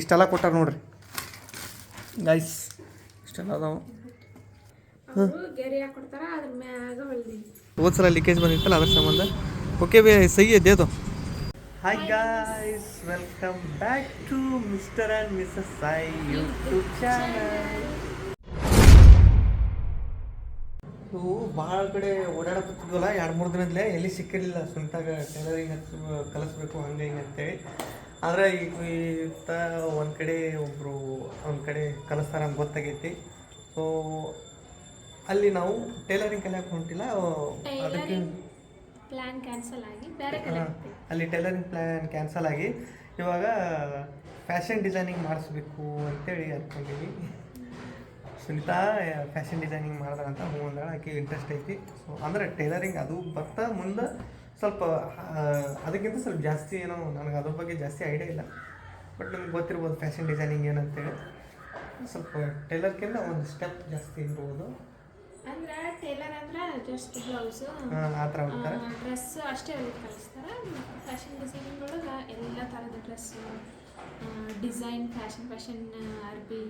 ಇಷ್ಟೆಲ್ಲ ಕೊಟ್ಟಾರ ನೋಡ್ರಿ. ಗೈಸ್ ಇಷ್ಟೆಲ್ಲ ಅದಾವ. ಹೋದ ಸಲ ಲೀಕೇಜ್ ಬಂದಿತ್ತಲ್ಲ ಅದ್ರ ಸಂಬಂಧ? ಓಕೆ ಬೇ ಸಹಿ ಇದೆ ಅದು hi guys welcome back to mister and missus Sai YouTube channel ಇವು ಭಾಳ ಕಡೆ ಓಡಾಡಕತ್ತಿದ್ವಲ್ಲ ಎರಡು ಮೂರು ದಿನದಲ್ಲೇ ಎಲ್ಲಿ ಸಿಕ್ಕಿರಲಿಲ್ಲ. ಸ್ವಂತಾಗ ಟೈಲರಿಂಗ್ ಹಚ್ಚ ಕಲಿಸ್ಬೇಕು ಹಂಗೆ ಹಿಂಗೆ ಅಂತೇಳಿ. ಆದರೆ ಈಗ ಈತ ಒಂದು ಕಡೆ ಒಬ್ಬರು ಒಂದು ಕಡೆ ಕಲಿಸ್ತಾರೆ ಅಂತ ಗೊತ್ತಾಗೈತಿ. ಸೊ ಅಲ್ಲಿ ನಾವು ಟೈಲರಿಂಗ್ ಕಲಿಯಕ್ಕೆ ಹೊಂಟಿಲ್ಲ ಅದಕ್ಕೆ ಪ್ಲ್ಯಾನ್ ಕ್ಯಾನ್ಸಲ್ ಆಗಿ ಬೇರೆ ಅಲ್ಲಿ ಟೈಲರಿಂಗ್ ಪ್ಲ್ಯಾನ್ ಕ್ಯಾನ್ಸಲ್ ಆಗಿ ಇವಾಗ ಫ್ಯಾಷನ್ ಡಿಸೈನಿಂಗ್ ಮಾಡಿಸ್ಬೇಕು ಅಂತೇಳಿ ಅಂದ್ಕೊಂಡಿದ್ವಿ ಸುನಿತಾ ಫ್ಯಾಷನ್ ಡಿಸೈನಿಂಗ್ ಮಾಡಿದ್ರ ಅಂತ ಹ್ಞೂ ಅಂದಾಳ ಆಕೆ ಇಂಟ್ರೆಸ್ಟ್ ಐತಿ. ಸೊ ಅಂದರೆ ಟೈಲರಿಂಗ್ ಅದು ಬರ್ತಾ ಮುಂದೆ ಸ್ವಲ್ಪ ಅದಕ್ಕಿಂತ ಸ್ವಲ್ಪ ಜಾಸ್ತಿ ಏನೋ ನನಗೆ ಅದ್ರ ಬಗ್ಗೆ ಜಾಸ್ತಿ ಐಡಿಯಾ ಇಲ್ಲ. ಬಟ್ ನಿಮ್ಗೆ ಗೊತ್ತಿರ್ಬೋದು ಫ್ಯಾಷನ್ ಡಿಸೈನಿಂಗ್ ಏನಂತೇಳಿ. ಸ್ವಲ್ಪ ಟೈಲರ್ಗಿಂತ ಒಂದು ಸ್ಟೆಪ್ ಜಾಸ್ತಿ ಇರ್ಬೋದು. ಅಂದ್ರೆ ಟೇಲರ್ ಅಂದ್ರೆ ಜಸ್ಟ್ ಬ್ಲೌಸ್ ಆ, ತರ ಥರ ಡ್ರೆಸ್ ಅಷ್ಟೇ ಅವ್ರಿಗೆ ಕಲಿಸ್ತಾರ ಫ್ಯಾಷನ್ ಡಿಸೈನಿಂಗ್ ಒಳಗೆ ಎಲ್ಲ ಥರದ ಡ್ರೆಸ್ ಡಿಸೈನ್ ಫ್ಯಾಷನ್ ಫ್ಯಾಷನ್ ಅರ್ಬಿ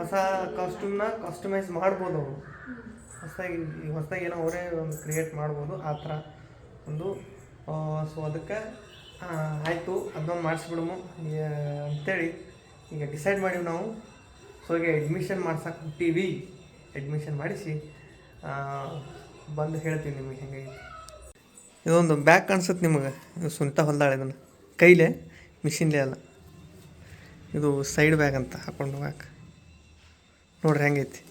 ಹೊಸ ಕಾಸ್ಟ್ಯೂಮ್ನ ಕಸ್ಟಮೈಸ್ ಮಾಡ್ಬೋದು ಅವರು. ಹೊಸದಾಗಿ ಹೊಸದಾಗಿ ಏನೋ ಅವರೇ ಒಂದು ಕ್ರಿಯೇಟ್ ಮಾಡ್ಬೋದು ಆ ಥರ ಒಂದು ಸೊ ಅದಕ್ಕೆ ಆಯಿತು ಅದನ್ನೊಂದು ಮಾಡಿಸ್ಬಿಡಮು. ಅಂಥೇಳಿ ಈಗ ಡಿಸೈಡ್ ಮಾಡೀವಿ ನಾವು. ಸೊ ಈಗ ಅಡ್ಮಿಷನ್ ಮಾಡ್ಸಕ್ಕೆ ಹುಟ್ಟೀವಿ. ಅಡ್ಮಿಷನ್ ಮಾಡಿಸಿ ಬಂದು ಹೇಳ್ತೀವಿ ನಿಮಗೆ ಹೆಂಗೆ ಇದೊಂದು ಬ್ಯಾಗ್ ಕಾಣಿಸುತ್ತೆ ನಿಮಗೆ. ಇದು ಸುನಿತಾ ಹೊಲ್ದಾಳೆ ಇದನ್ನು. ಕೈಲೆ ಮಿಷಿನ್ಲೇ ಅಲ್ಲ. ಇದು ಸೈಡ್ ಬ್ಯಾಗ್ ಅಂತ ಹಾಕೊಂಡು ಹೋಗಕ್ಕೆ ನೋಡ್ರಿ ಹೆಂಗೈತಿ.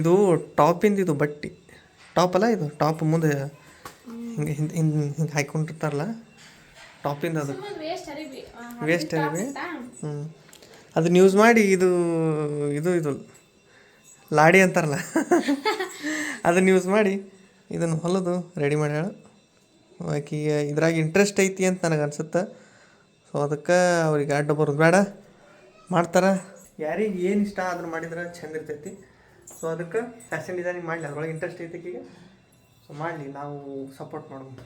ಇದು ಟಾಪಿಂದು ಇದು ಬಟ್ಟೆ. ಟಾಪ್ ಅಲ್ಲ ಇದು? ಟಾಪ್ ಮುಂದೆ ಹಿಂಗೆ ಹಿಂದೆ ಹಿಂಗೆ ಹಿಂಗೆ ಹಾಕ್ಕೊಂಡಿರ್ತಾರಲ್ಲ ಟಾಪಿಂದ ಅದು. ವೇಸ್ಟ್ ಅರಿವಿ ಹ್ಞೂ ಅದನ್ನ ಯೂಸ್ ಮಾಡಿ ಇದು ಇದು ಇದು. ಲಾಡಿ ಅಂತಾರಲ್ಲ? ಅದನ್ನ ಯೂಸ್ ಮಾಡಿ ಇದನ್ನು ಹೊಲದು ರೆಡಿ ಮಾಡ್ಯಾಳು. ಆಕೆ ಇದ್ರಾಗ ಇಂಟ್ರೆಸ್ಟ್ ಐತಿ ಅಂತ ನನಗೆ ಅನ್ಸುತ್ತೆ. ಸೊ ಅದಕ್ಕೆ ಅವ್ರಿಗೆ ಅಡ್ಡ ಬರೋದು ಬೇಡ. ಮಾಡ್ತಾರೆ. ಯಾರಿಗೆ ಏನು ಇಷ್ಟ ಆದ್ರೂ ಮಾಡಿದ್ರೆ ಚಂದ ಇರ್ತೈತಿ. ಸೊ ಅದಕ್ಕೆ ಫ್ಯಾಷನ್ ಡಿಸೈನಿಂಗ್ ಮಾಡಲಿ. ಅದ್ರೊಳಗೆ ಇಂಟ್ರೆಸ್ಟ್ ಐತಿ ಆಕಿಗೆ. ಸೊ ಮಾಡಲಿ, ನಾವು ಸಪೋರ್ಟ್ ಮಾಡೋದು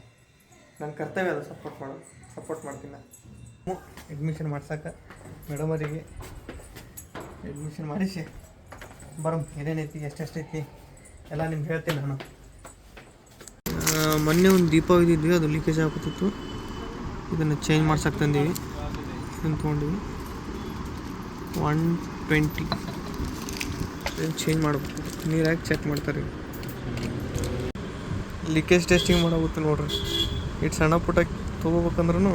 ನನ್ನ ಕರ್ತವ್ಯ ಅದು ಸಪೋರ್ಟ್ ಮಾಡೋದು. ಸಪೋರ್ಟ್ ಮಾಡ್ತೀನಿ ನಾನು. ಅಡ್ಮಿಷನ್ ಮಾಡ್ಸೋಕೆ ಮೇಡಮ್ ಅವರಿಗೆ ಅಡ್ಮಿಷನ್ ಮಾಡಿಸಿ. ಬರಮ್ ಏನೇನೈತಿ ಎಷ್ಟೆಷ್ಟೈತಿ ಎಲ್ಲ ನಿಮ್ಗೆ ಹೇಳ್ತೀನಿ ನಾನು. ಮೊನ್ನೆ ಒಂದು ದೀಪ ಇದ್ದಿದ್ವಿ ಅದು ಲೀಕೇಜ್ ಆಗುತ್ತಿತ್ತು ಇದನ್ನು ಚೇಂಜ್ ಮಾಡ್ಸಕ್ಕೆ ತಂದೀವಿ. ಇದನ್ನು ತೊಗೊಂಡಿವಿ. ಒನ್ ಟ್ವೆಂಟಿ ಚೇಂಜ್ ಮಾಡಬೇಕು? ನೀರಾಗಿ ಚೆಕ್ ಮಾಡ್ತಾರೆ? ಲೀಕೇಜ್ ಟೆಸ್ಟಿಂಗ್ ಮಾಡೋಗುತ್ತೆ ನೋಡ್ರಿ. ಇಟ್ಟು ಸಣ್ಣ ಪುಟ್ಟ ತೊಗೋಬೇಕಂದ್ರೂ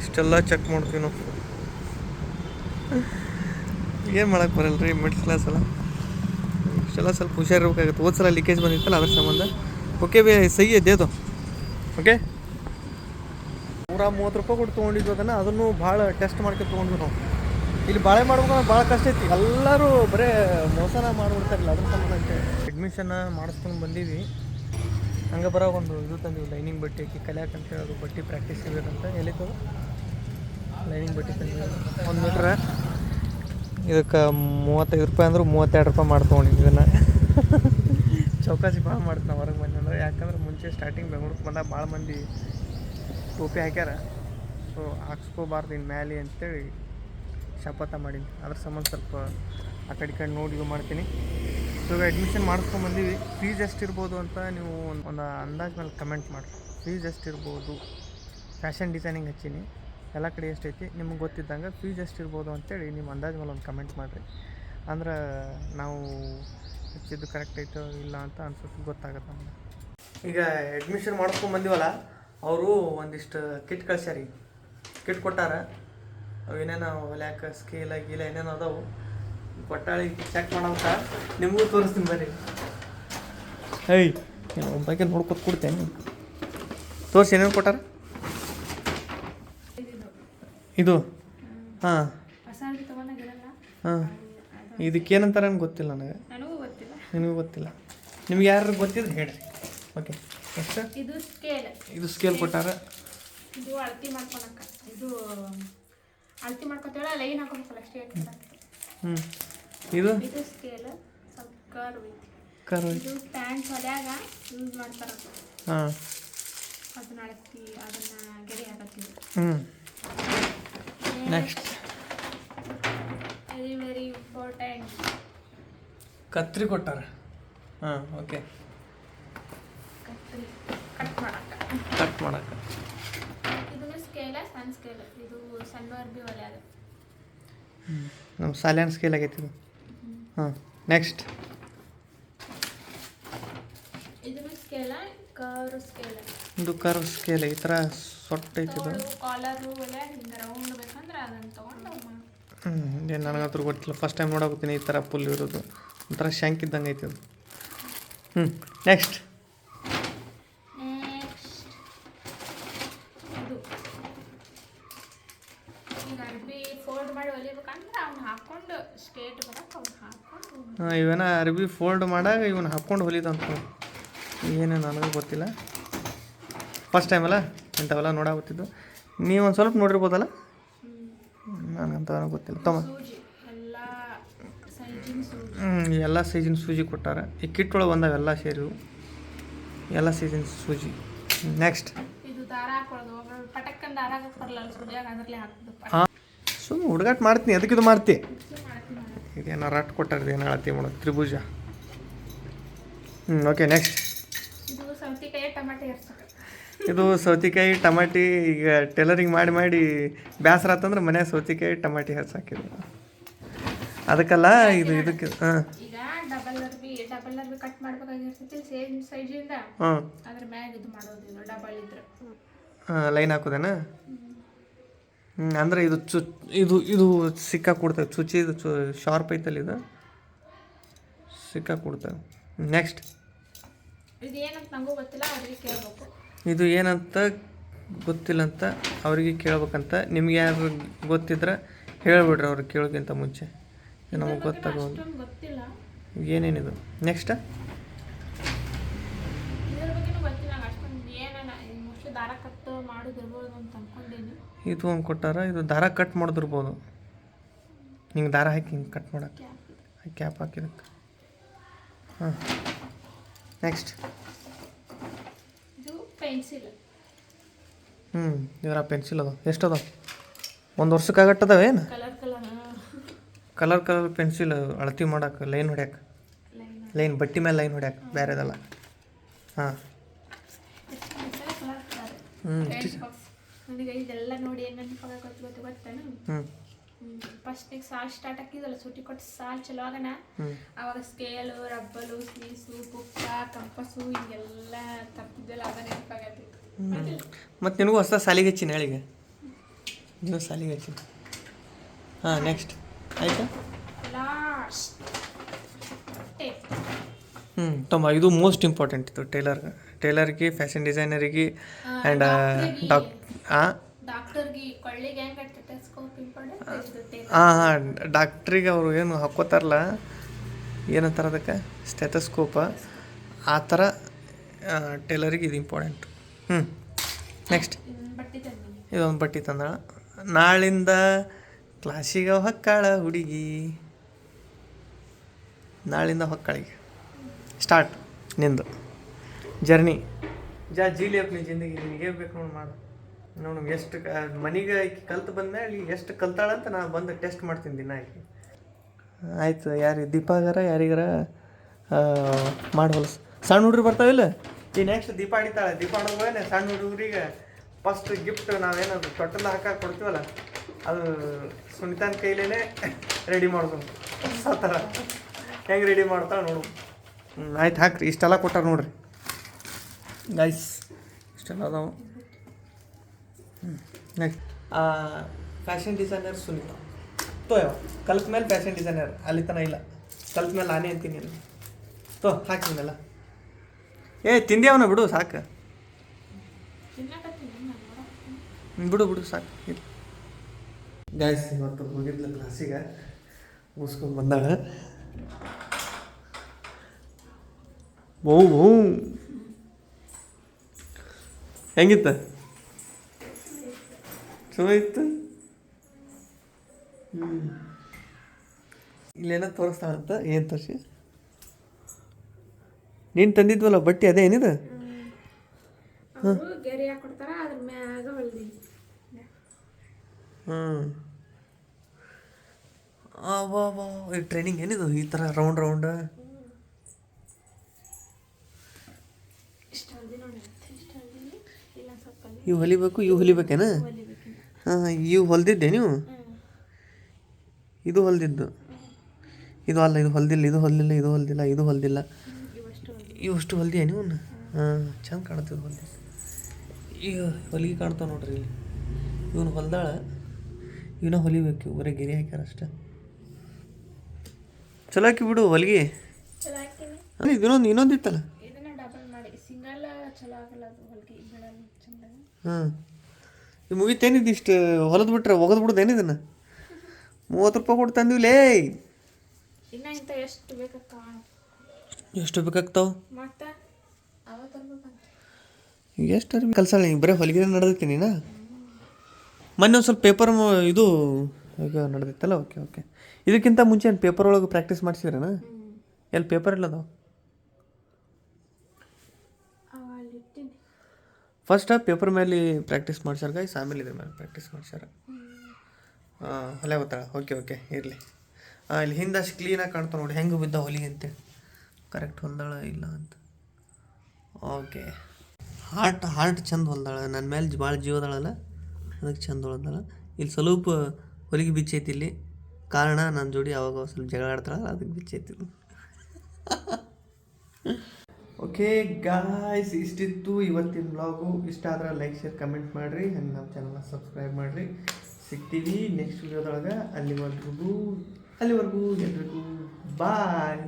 ಇಷ್ಟೆಲ್ಲ ಚೆಕ್ ಮಾಡ್ತೀವಿ ನಾವು. ಏನು ಮಾಡೋಕ್ಕೆ ಬರಲ್ಲ ರೀ ಮಿಡ್ಲ್ ಕ್ಲಾಸ್ ಅಲ್ಲ. ಇಷ್ಟೆಲ್ಲ ಸ್ವಲ್ಪ ಹುಷಾರಿರ್ಬೇಕಾಗುತ್ತೆ. ಹೋದ್ ಸಲ ಲೀಕೇಜ್ ಬಂದಿತ್ತಲ್ಲ ಅದ್ರ ಸಂಬಂಧ. ಓಕೆ ಬೇ, ಸಹಿ ಇದೆ ಅದು ಓಕೆ ನೂರ ಮೂವತ್ತು ರೂಪಾಯಿ ಕೊಟ್ಟು ತೊಗೊಂಡಿದ್ವಿ ಅದನ್ನು. ಅದನ್ನು ಭಾಳ ಟೆಸ್ಟ್ ಮಾಡ್ಕೊಂಡು ತೊಗೊಂಡ್ವಿ ನಾವು. ಇಲ್ಲಿ ಬಾಳೆ ಮಾಡ್ಬೇಕಂದ್ರೆ ಭಾಳ ಕಷ್ಟ ಐತಿ ಎಲ್ಲರೂ ಬರೇ ಮೋಸನ ಮಾಡಿಬಿಡ್ತಾರಿಲ್ಲ, ಅದ್ರ ಸಂಬಂಧ ಅಡ್ಮಿಷನ್ ಮಾಡಿಸ್ಕೊಂಡು ಬಂದೀವಿ ಹಂಗೆ ಬರೋ ಒಂದು ಇದು ತಂದಿವಿ ಲೈನಿಂಗ್ ಬಟ್ಟೆ ಹಾಕಿ ಕಲಿಯಾಕ ಅಂತ ಹೇಳೋದು ಬಟ್ಟೆ ಪ್ರಾಕ್ಟೀಸ್ ಇರಬೇಕಂತ ಎಲ್ಲಿತ್ತು ಲೈನಿಂಗ್ ಬಟ್ಟೆ ತಂದಿವಿ ಒಂದು ಮೀಟ್ರ. ಇದಕ್ಕೆ ಮೂವತ್ತೈದು ರೂಪಾಯಿ ಅಂದ್ರೆ ಮೂವತ್ತೆರಡು ರೂಪಾಯಿ ಮಾಡ್ತೊಗೊಂಡು ಇದನ್ನು. ಚೌಕಾಸಿ ಭಾಳ ಮಾಡ್ತೀನಿ ನಾವು ಹೊರಗೆ ಬಂದು ಅಂದ್ರೆ. ಯಾಕಂದ್ರೆ ಮುಂಚೆ ಸ್ಟಾರ್ಟಿಂಗ್ ಬೆಂಗಳೂರಿಗೆ ಬಂದಾಗ ಭಾಳ ಮಂದಿ ಟೋಪಿ ಹಾಕ್ಯಾರ. ಸೊ ಹಾಕ್ಸ್ಕೋಬಾರ್ದು ಇನ್ನು ಮ್ಯಾಲೆ ಅಂತೇಳಿ ಶಪಥ ಮಾಡೀನಿ ಅದ್ರ ಸಂಬಂಧ ಸ್ವಲ್ಪ ಆ ಕಡೆ ಕಡೆ ನೋಡಿ ಇದು ಮಾಡ್ತೀನಿ. ಈಗ ಅಡ್ಮಿಷನ್ ಮಾಡಿಸ್ಕೊಂಬಂದೀವಿ ಫೀಸ್ ಎಷ್ಟಿರ್ಬೋದು ಅಂತ ನೀವು ಒಂದು ಒಂದು ಅಂದಾಜು ಮೇಲೆ ಕಮೆಂಟ್ ಮಾಡಿ. ಫೀಸ್ ಎಷ್ಟಿರ್ಬೋದು? ಫ್ಯಾಷನ್ ಡಿಸೈನಿಂಗ್ ಹಚ್ಚೀನಿ. ಎಲ್ಲ ಕಡೆ ಎಷ್ಟೈತಿ ನಿಮ್ಗೆ ಗೊತ್ತಿದ್ದಂಗೆ ಫೀಸ್ ಎಷ್ಟಿರ್ಬೋದು ಅಂತೇಳಿ ನಿಮ್ಮ ಅಂದಾಜು ಮೇಲೆ ಒಂದು ಕಮೆಂಟ್ ಮಾಡಿರಿ. ಅಂದ್ರೆ ನಾವು ಹಚ್ಚಿದ್ದು ಕರೆಕ್ಟ್ ಐತೋ ಇಲ್ಲ ಅಂತ ಅನ್ಸುತ್ತೆ, ಗೊತ್ತಾಗುತ್ತೆ ನಮ್ಗೆ. ಈಗ ಅಡ್ಮಿಷನ್ ಮಾಡ್ಕೊಂಡು ಬಂದಿವಲ್ಲ, ಅವರು ಒಂದಿಷ್ಟು ಕಿಟ್ ಕಳ್ಸ್ಯಾರಿ. ಕಿಟ್ ಕೊಟ್ಟಾರ. ಅವು ಏನೇನೋ ಹೊಲ್ಯಾಕ ಸ್ಕೇಲ ಗೀಲ ಏನೇನೋ ಅದಾವು. ಕೊಟ್ಟಾಳಿ ಚೆಕ್ ಮಾಡೋಕ ನಿಮಗೂ ತೋರಿಸ್ತೀನಿ ಬರ್ರಿ ಹೇಯ್ ಒಂದು ಬಗ್ಗೆ ನೋಡ್ಕೊತ ಕೊಡ್ತೇನೆ. ತೋರಿಸಿ ಏನೇನು ಕೊಟ್ಟಾರ? ಇದು. ಹಾಂ. ಹಾಂ. ಇದಕ್ಕೇನಂತಾರೆ ನನಗೆ ಗೊತ್ತಿಲ್ಲ ನನಗೆ. ನನಗೂ ಗೊತ್ತಿಲ್ಲ. ನಿಮಗೂ ಗೊತ್ತಿಲ್ಲ. ನಿಮ್ಗೆ ಯಾರು ಗೊತ್ತಿದ್ರೆ ಹೇಳ್ರಿ. ಓಕೆ ಎಷ್ಟು ಇದು ಸ್ಕೇಲ್ ಇದು ಸ್ಕೇಲ್ ಕೊಟ್ಟಾರ? ಇದು ಅಳತಿ ಮಾಡ್ಕೊಳಕ. ಇದು ಅಳತಿ ಮಾಡ್ಕೊತೇಳ ಲೈನ್ ಹಾಕೋಬೇಕಲ್ಲ ಸ್ಟೇಟ್ ಹ್ಞೂ ಇದು? ಇದು ಸ್ಕೇಲ್ ಸ್ವಲ್ಪ ಕರ್ವ್ ಐತಿ. ಇದು ಪ್ಯಾಂಟ್ ಹೊಲ್ಯಾಗ ಯೂಸ್ ಮಾಡ್ತಾರ. ಹಾಂ. ಅದನ್ನ ಅಳತಿ ಅದನ್ನ ಗೆರೆ ಹಾಕತ್ತೀವಿ ಹ್ಞೂ ನೆಕ್ಸ್ಟ್ ಟೆನ್ ಕತ್ರಿ ಕೊಟ್ಟಾರ? ಹಾಂ ಓಕೆ ಕತ್ರಿ. ಕಟ್ ಮಾಡಕ್ಕೆ. ಕಟ್ ಮಾಡಕ್ಕೆ. ಇದನ್ನು ಸ್ಕೇಲ ಸಣ್ಣ ಸ್ಕೇಲ್ ಇದು ಸಣ್ಣ ಅರ್ಬಿ ಒಲೆ ಅದು ನಮ್ಮ ಸಾಲ್ಯಾನ್ ಸ್ಕೇಲ್ ಆಗೈತಿ ಇದು. ಹಾಂ ನೆಕ್ಸ್ಟ್ ಇದು ಕರ್ವ್ ಸ್ಕೇಲ್ ಈ ಥರ ಸೊಟ್ಟ ಐತಿ ಇದು. ಹ್ಞೂ ಏನು ನನಗಂತೂ ಗೊತ್ತಿಲ್ಲ. ಫಸ್ಟ್ ಟೈಮ್ ನೋಡಕತ್ತೀನಿ ಈ ಥರ ಫುಲ್ ಇರೋದು. ಒಂಥರ ಶಂಕ್ ಇದ್ದಂಗೆ ಐತಿ ಅದು ಹ್ಞೂ ನೆಕ್ಸ್ಟ್ ಇದು ಈಗ ಅರ್ಬಿ ಫೋಲ್ಡ್ ಮಾಡಿ ಹೊಲಿಬೇಕಂದ್ರೆ ಅವ್ನು ಹಾಕೊಂಡು ಸ್ಟೇಟ್ ಬರಕ್ಕೆ ಅವ್ನು ಹಾಕೊಂಡು ಇವೇನ ಅರ್ಬಿ ಫೋಲ್ಡ್ ಮಾಡಾಗ ಇವನ್ನ ಹಾಕ್ಕೊಂಡು ಹೊಲಿದಂತ ಏನು ನನಗೆ ಗೊತ್ತಿಲ್ಲ. ಫಸ್ಟ್ ಟೈಮ್ ಅಲ್ಲ? ಇಂಥವೆಲ್ಲ ನೋಡಾಗುತ್ತಿದ್ದು. ನೀವು ಒಂದು ಸ್ವಲ್ಪ ನೋಡಿರ್ಬೋದಲ್ಲ? ನನಗಂತ ಗೊತ್ತಿಲ್ಲ. ತಮ್ಮ ಎಲ್ಲ ಸೈಜಿನ ಸೂಜಿ ಹ್ಞೂ ಎಲ್ಲ ಸೈಜಿನ ಸೂಜಿ ಕೊಟ್ಟಾರ. ಈ ಕಿಟ್ ಒಳಗೆ ಬಂದಾಗ ಎಲ್ಲ ಸೇರಿವು. ಎಲ್ಲ ಸೀಸನ್ ಸೂಜಿ. ನೆಕ್ಸ್ಟ್ ಹಾಂ. ಸುಮ್ಮನೆ ಹುಡುಗಾಟ ಮಾಡ್ತೀನಿ. ಅದಕ್ಕೆ ಇದು ಮಾಡ್ತಿ? ಇದೇನೋ ರಟ್ ಕೊಟ್ಟಾರ ಏನು ಅಳತಿ ಮಾಡೋದು ತ್ರಿಭುಜ. ಹ್ಞೂ ಓಕೆ ನೆಕ್ಸ್ಟ್ ಇದು ಸೌತಿಕಾಯಿ ಟಮಾಟೆ ಈಗ ಟೈಲರಿಂಗ್ ಮಾಡಿ ಮಾಡಿ ಬೇಸರ ಆತಂದ್ರೆ ಮನ್ಯಾಗ ಸೌತಿಕಾಯಿ ಟಮಾಟಿ ಹಚ್ಚಾಕಿದ್ರು ಅದಕ್ಕಲ್ಲ ಇದು ಇದಕ್ಕೆ ಹಾಂ. ಹಾಂ. ಲೈನ್ ಹಾಕೋದೇನ? ಅಂದ್ರೆ ಇದು ಚು ಇದು ಇದು ಸಿಕ್ಕಾ ಕೊಡ್ತೇವೆ ಚುಚ್ಚಿ ಇದು ಚು ಶಾರ್ಪ್ ಐತಲ್ಲ ಇದು? ಸಿಕ್ಕಾ ಕೊಡ್ತೇವೆ ನೆಕ್ಸ್ಟ್ ಇದು ಏನಂತ ಗೊತ್ತಿಲ್ಲ ಅಂತ ಅವರಿಗೆ ಕೇಳ್ಬೇಕಂತ. ನಿಮ್ಗೆ ಯಾರು ಗೊತ್ತಿದ್ರೆ ಹೇಳ್ಬಿಡ್ರಿ ಅವ್ರಿಗೆ ಕೇಳೋಕ್ಕಿಂತ ಮುಂಚೆ. ನಮಗೆ ಗೊತ್ತಾಗೋದು ಏನೇನಿದು? ನೆಕ್ಸ್ಟ್ ಇದ್ರ ಬಗ್ಗೆನೂ ಗೊತ್ತಿಲ್ಲ ನಂಗೆ ಅಷ್ಟೊಂದು ಏನೇನ ಮೋಸ್ಟ್ಲಿ ದಾರ ಕಟ್ ಮಾಡೋದಿರ್ಬೋದು ಅಂತ ಅನ್ಕೊಂಡೀನಿ. ಇದು ಒಂದು ಕೊಟ್ಟಾರ ಇದು ದಾರ ಕಟ್ ಮಾಡೋದಿರ್ಬೋದು. ಹಿಂಗೆ ದಾರ ಹಾಕಿ ಹಿಂಗೆ ಕಟ್ ಮಾಡಕ್ಕೆ ಕ್ಯಾಪ್ ಹಾಕಿದಕ್ಕೆ ಹಾಂ. ನೆಕ್ಸ್ಟ್ ಇದು ಪೆನ್ಸಿಲ್. ಹ್ಞೂ ಇವರ ಪೆನ್ಸಿಲ್ ಅದಾವ. ಎಷ್ಟು ಅದ ಒಂದು ವರ್ಷಕ್ಕಾಗಟ್ಟದಾವ ಏನು? Colour colour colour colour pencil ಅಳತಿ ಮಾಡಕ್ಕೆ ಲೈನ್ ಹೊಡ್ಯಾಕ. ಲೈನ್ ಲೈನ್ ಬಟ್ಟಿ ಮೇಲೆ ಲೈನ್ ಹೊಡ್ಯಾಕ ಬೇರೆದಲ್ಲ ಹಾಂ ಕಲರ್ ಕಲರ್ ಹ್ಞೂ ರೆಡ್ ಬಾಕ್ಸ್ ನನಗೆ ಇದೆಲ್ಲ ನೋಡಿ ಏನು ನೆನಪಾಗ ಗೊತ್ತು ಗೊತ್ತು ಗೊತ್ತೇನು? ಫಸ್ಟ್ ಫಸ್ಟಿಗೆ ಸಾಲ್ ಸ್ಟಾರ್ಟ್ ಹಾಕಿದಲ್ಲ ಸುಟಿ ಕೊಟ್ಟು ಸಾಲ್ ಚಲೋ ಆಗಣ. ಅವಾಗ ಸ್ಕೇಲು ರಬ್ಬಲು ಸ್ಲೀಸು ಪುಕ್ಕ ಕಂಪಸ್ಸು ಹಿಂಗೆಲ್ಲ ತಪ್ಪಿದ್ದೆಲ್ಲ ಅದ ನೆನಪಾಗತ್ತೆ ಮತ್ತೆ ನಿನಗೂ ಹೊಸ ಸಾಲಿಗೆ ಹಚ್ಚಿನ ಹೇಳಿಗೆ ನೀವು ಸಾಲಿಗೆ ಹಚ್ಚಿನ. ಹಾಂ ನೆಕ್ಸ್ಟ್ ಆಯಿತಾ? ಲಾಸ್ಟ್ ಹ್ಞೂ ತಮ್ಮ ಇದು ಮೋಸ್ಟ್ ಇಂಪಾರ್ಟೆಂಟ್ ಇದು. ಟೈಲರ್ ಟೈಲರ್ಗೆ ಫ್ಯಾಷನ್ ಡಿಸೈನರಿಗೆ ಆ್ಯಂಡ್ ಡಾಕ್ ಹಾಂ ಹಾಂ ಹಾಂ ಡಾಕ್ಟ್ರಿಗೆ ಅವರು ಏನು ಹಾಕೋತಾರಲ್ಲ ಏನಂತಾರೆ ಅದಕ್ಕೆ? ಸ್ಟೆಥಸ್ಕೋಪ ಆ ಥರ ಟೈಲರಿಗೆ ಇದು ಇಂಪಾರ್ಟೆಂಟ್ ಹ್ಞೂ ನೆಕ್ಸ್ಟ್ ಇದೊಂದು ಬಟ್ಟೆ ತಂದ ನಾಳಿಂದ ಕ್ಲಾಸಿಗೆ ಹೊಕ್ಕಾಳ ಹುಡುಗಿ. ನಾಳಿಂದ ಹೊಕ್ಕಾಳಿಗೆ ಸ್ಟಾರ್ಟ್. ನಿಂದು. ಜರ್ನಿ. ಜಾ ಜೀಲಿ ಅಪ್ಪ ನೀ ಜಿಂದಗಿ ನಿನಗೆ ಬೇಕು ನೋಡಿ ಮಾಡು. ನೋಡು ಎಷ್ಟು ಮನೆಗೆ ಆಕಿ ಕಲ್ತು ಬಂದ್ಮೇಲೆ ಎಷ್ಟು ಕಲ್ತಾಳಂತ ನಾನು ಬಂದು ಟೆಸ್ಟ್ ಮಾಡ್ತೀನಿ ದಿನ ಆಕಿ. ಆಯ್ತು ಯಾರಿಗೆ ದೀಪಾಗಾರ ಯಾರಿಗಾರ ಮಾಡಿ ಹೊಲಸು. ಸಣ್ಣ ಹುಡುಗರು ಬರ್ತಾವಿಲ್ಲ ಈ ನೆಕ್ಸ್ಟ್ ದೀಪ ಹಿಡಿತಾಳೆ. ದೀಪ ಹಿಡಿದ್ಮೇಲೆ ಸಣ್ಣ ಹುಡುಗರಿಗೆ ಫಸ್ಟ್ ಗಿಫ್ಟ್ ನಾವೇನದು ತೊಟ್ಟಲ ಹಾಕಕ್ಕೆ ಕೊಡ್ತೀವಲ್ಲ ಅದು ಸುನಿತಾನ ಕೈಲೇ ರೆಡಿ ಮಾಡೋದು ಆ ಥರ ಹೆಂಗೆ ರೆಡಿ ಮಾಡ್ತಾಳೆ ನೋಡು. ಆಯ್ತು ಹಾಕ್ರಿ ಇಷ್ಟೆಲ್ಲ ಕೊಟ್ಟಾರ ನೋಡ್ರಿ. ಗೈಸ್ ಇಷ್ಟೆಲ್ಲ ಅದಾವು. ಹ್ಞೂ ನೆಕ್ಸ್ಟ್ ಫ್ಯಾಷನ್ ಡಿಸೈನರ್ ಸುನೀತಾ ತೋ ಯಾವ ಕಲ್ತ ಮೇಲೆ ಫ್ಯಾಷನ್ ಡಿಸೈನರ್ ಅಲ್ಲಿ ತನ ಇಲ್ಲ. ಕಲ್ತ ಮೇಲೆ ನಾನೇ ಅಂತೀನಿ ಅಲ್ಲಿ. ತೋ ಹಾಕಿದ್ನಲ್ಲ ಏ ತಿಂದ್ಯಾವನ ಬಿಡು ಸಾಕು. ನಾನು ಬಿಡು ಬಿಡು ಸಾಕು. ಗಾಯ್ಸ್ ಇವತ್ತು ಹೋಗಿದ್ಲ ಕ್ಲಾಸಿಗೆ ಮುಗಿಸ್ಕೊಂಡು ಬಂದಾಳ. ಬೌ ಭೂ ಹೆಂಗಿತ್ತ? ಚಲೋ ಇತ್ತು ಹ್ಞೂ ಇಲ್ಲೇನೋ ತೋರಿಸ್ತಾಳಂತ ಏನು ತೋರಿಸಿ? ನೀನು ತಂದಿದ್ವಲ್ಲ ಬಟ್ಟೆ ಅದೇ ಏನಿದೆ? ಹಾಂ ಹೊಲ್ದೀನಿ ಹ್ಞೂ ಟ್ರೈನಿಂಗ್ ಏನಿದು? ಈ ಥರ ರೌಂಡ್ ರೌಂಡ್ ಇಷ್ಟು ಹೊಲ್ದಿ ನೋಡಿ ಇಷ್ಟು ಹೊಲ್ದಿನಿ ಇಲ್ಲ ಸ್ವಲ್ಪ ಅಲ್ಲಿ ಇವು ಹೊಲಿಬೇಕು ಇವು ಹೊಲಿಬೇಕೇನ? ಹಾಂ ಇವು ಹೊಲ್ದಿದ್ದೆ ನೀವು? ಇದು ಹೊಲ್ದಿದ್ದು. ಇದು ಅಲ್ಲ ಇದು ಹೊಲ್ದಿಲ್ಲ ಇದು ಹೊಲ್ದಿಲ್ಲ ಇದು ಹೊಲ್ದಿಲ್ಲ ಇದು ಹೊಲ್ದಿಲ್ಲ. ಇವಷ್ಟು ಹೊಲ್ದಿ ಇವು ಅಷ್ಟು ಹೊಲ್ದಿಯ ನೀವು? ಹಾಂ ಚಂದ ಕಾಣ್ತದೆ ಹೊಲ್ದಿ. ಈಗ ಹೊಲಿಗೆ ಕಾಣ್ತಾವೆ ನೋಡ್ರಿ ಇಲ್ಲಿ. ಇವನು ಹೊಲ್ದಾಳ. ಇವನ ಹೊಲಿಬೇಕು ಬರೀ ಗೆರೆ ಹಾಕ್ಯಾರ ಅಷ್ಟೆ. ಚಲೋ ಹಾಕಿ ಬಿಡು ಹೊಲಿಗೆ. ಇನ್ನೊಂದು ಇನ್ನೊಂದು ಇತ್ತಲ್ಲ? ಹಾಂ. ಇದು ಮುಗಿತೇನಿದ್ದು ಇಷ್ಟು ಹೊಲದು ಬಿಟ್ರೆ ಒಗದು ಬಿಡೋದು ಏನಿದನ್ನು ಮೂವತ್ತು ರೂಪಾಯಿ ಕೊಟ್ಟು ತಂದಿವ್ಲೇ ಇನ್ನ ಎಷ್ಟು ಬೇಕಕ್ಕ ಎಷ್ಟು ಬೇಕಾಗ್ತಾವ? ಮತ್ತೆ? ಎಷ್ಟು ಅರ್ಬಿ ಕೆಲಸ ಈಗ ಬರೀ ಹೊಲಿಗೆ ನಡೆದೈತಿ ನೀನು? ಮೊನ್ನೆ ಒಂದು ಸ್ವಲ್ಪ ಪೇಪರ್ ಇದು ಈಗ ನಡೆದಿತ್ತಲ್ಲ ಓಕೆ ಓಕೆ ಇದಕ್ಕಿಂತ ಮುಂಚೆ ಏನು ಪೇಪರ್ ಒಳಗೆ ಪ್ರಾಕ್ಟೀಸ್ ಮಾಡಿಸಿದ್ರೇನ? ಎಲ್ಲಿ ಪೇಪರ್ ಇಲ್ಲ ಅದಾವ ಆ ಫಸ್ಟ್ ಪೇಪರ್ ಮೇಲೆ ಪ್ರಾಕ್ಟೀಸ್ ಮಾಡ್ಸಾರ ಗೈಸ್ ಆಮೇಲೆ ಇದ್ರ ಮೇಲೆ ಪ್ರಾಕ್ಟೀಸ್ ಮಾಡ್ಸಾರ. ಹೊಲೆ ಗೊತ್ತಾಳ ಓಕೆ ಓಕೆ ಇರಲಿ. ಇಲ್ಲಿ ಹಿಂದೆ ಅಷ್ಟು ಕ್ಲೀನಾಗಿ ಕಾಣ್ತಾವೆ ನೋಡಿ. ಹೆಂಗೆ ಬಿದ್ದ ಹೊಲಿಗೆ ಅಂತೇಳಿ ಕರೆಕ್ಟ್ ಹೊಂದಾಳ ಇಲ್ಲ ಅಂತ. ಓಕೆ ಹಾರ್ಟ್ ಹಾರ್ಟ್ ಚಂದ ಹೊಲ್ದಾಳ. ನನ್ನ ಮೇಲೆ ಭಾಳ ಜೀವದಾಳಲ್ಲ ಅದಕ್ಕೆ ಚಂದ ಹೊಲ್ದಾಳ. ಇಲ್ಲಿ ಸ್ವಲ್ಪ ಹೊಲಿಗೆ ಬಿಚ್ಚೈತಿ ಇಲ್ಲಿ. ಕಾರಣ ನನ್ನ ಜೋಡಿ ಅವಾಗ ಸ್ವಲ್ಪ ಜಗಳ ಆಡ್ತಾಳ ಅದಕ್ಕೆ ಬಿಚ್ಚೈತಿ ಓಕೆ ಗಾಯ್ಸ್ ಇಷ್ಟಿತ್ತು ಇವತ್ತಿನ ಬ್ಲಾಗು ಇಷ್ಟ ಆದ್ರೆ ಲೈಕ್ ಶೇರ್ ಕಮೆಂಟ್ ಮಾಡಿರಿ. ಹಂಗೆ ನಮ್ಮ ಚಾನಲ್ನ ಸಬ್ಸ್ಕ್ರೈಬ್ ಮಾಡಿರಿ. ಸಿಗ್ತೀವಿ ನೆಕ್ಸ್ಟ್ ವಿಡಿಯೋದೊಳಗೆ ಅಲ್ಲಿವರೆಗೂ ಅಲ್ಲಿವರೆಗೂ ಎಲ್ರಿಗೂ. ಬಾಯ್